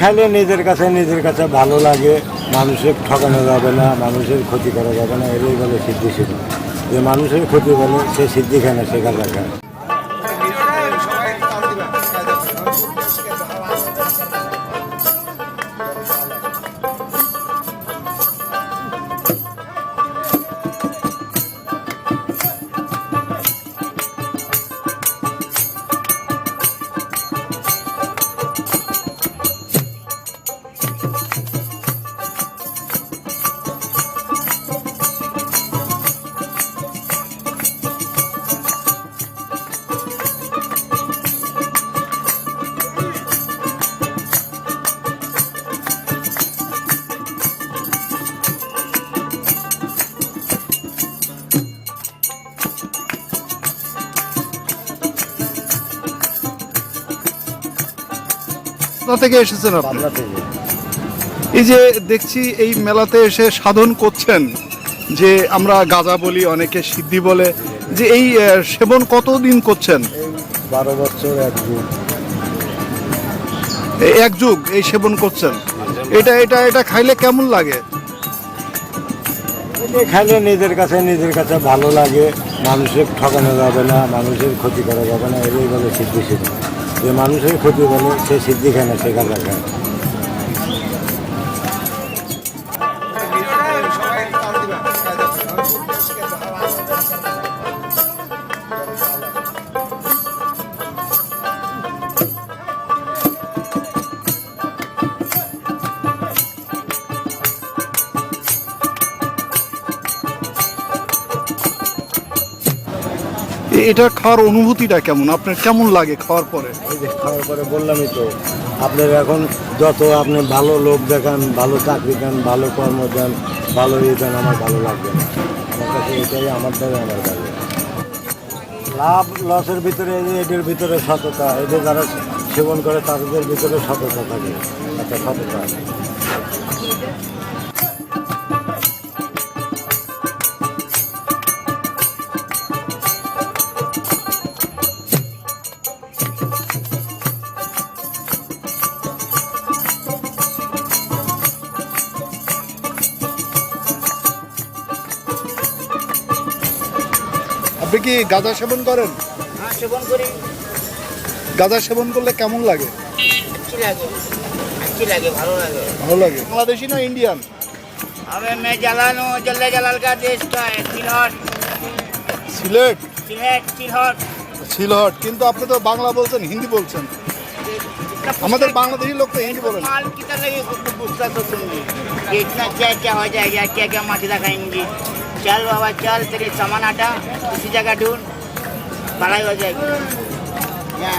খাইলে নিজের কাছে নিজের কাছে ভালো লাগে। মানুষের ঠকানো যাবে না, মানুষের ক্ষতি করা যাবে না, এটাই বলে সিদ্ধি ছিল যে মানুষের ক্ষতি বলে, সে সিদ্ধি খায় না, সে খায়। কোথা থেকে এসেছেন আপনি? এই যে দেখছি এই মেলাতে এসে সাধন করছেন যে আমরা গাঁজা বলি অনেকে সিদ্ধি বলে যে এই সেবন কতদিন করছেন? বারো বছর এক যুগ। এই এক যুগ এই সেবন করছেন। এটা এটা এটা খাইলে কেমন লাগে? এটা খাইলে নিজের কাছে নিজের কাছে ভালো লাগে। মানুষের ঠকানো যাবে না মানুষের ক্ষতি করা যাবে না বলে সিদ্ধি ছিল যে মানুষের ক্ষতি বলে সে সিদ্ধি খায় না। এটা খাওয়ার অনুভূতিটা কেমন? আপনার কেমন লাগে খাওয়ার পরে? এই যে খাওয়ার পরে বললামই তো, আপনার এখন যত আপনি ভালো লোক দেখান, ভালো চাকরি দেন, ভালো কর্ম দেন, ভালো ইয়ে দেন, আমার ভালো লাগবে আমার কাছে এটাই আমার দ্বারা আমার ভালো লাভ, লসের ভিতরে, এদের ভিতরে সততা, এদের যারা সেবন করে, তাদের ভিতরে সততা থাকে। একটা সততা আপনি কি গাঁজা সেবন করেন हाँ सेवन करी গাঁজা সেবন করলে কেমন লাগে अच्छी लगे अच्छी लगे भालो लगे ভালো লাগে বাংলাদেশি না ইন্ডিয়ান अबे मैं जलाल हूँ जल्ले जलाल का देश का है सिलहट সিলেট सिलहट सिलहट সিলহট কিন্তু আপনি তো বাংলা বলছেন হিন্দি বলছেন আমাদের বাংলাদেশি लोग तो हिंदी बोले ना। माल कितना लगे कुछ पूछता तो सुनगी कि इतना क्या क्या हो जाएगा क्या क्या माचिदा खाएंगी चल बाबा चल तरी सामान आटा दुसरी जागा ठेवून मलाही वजा या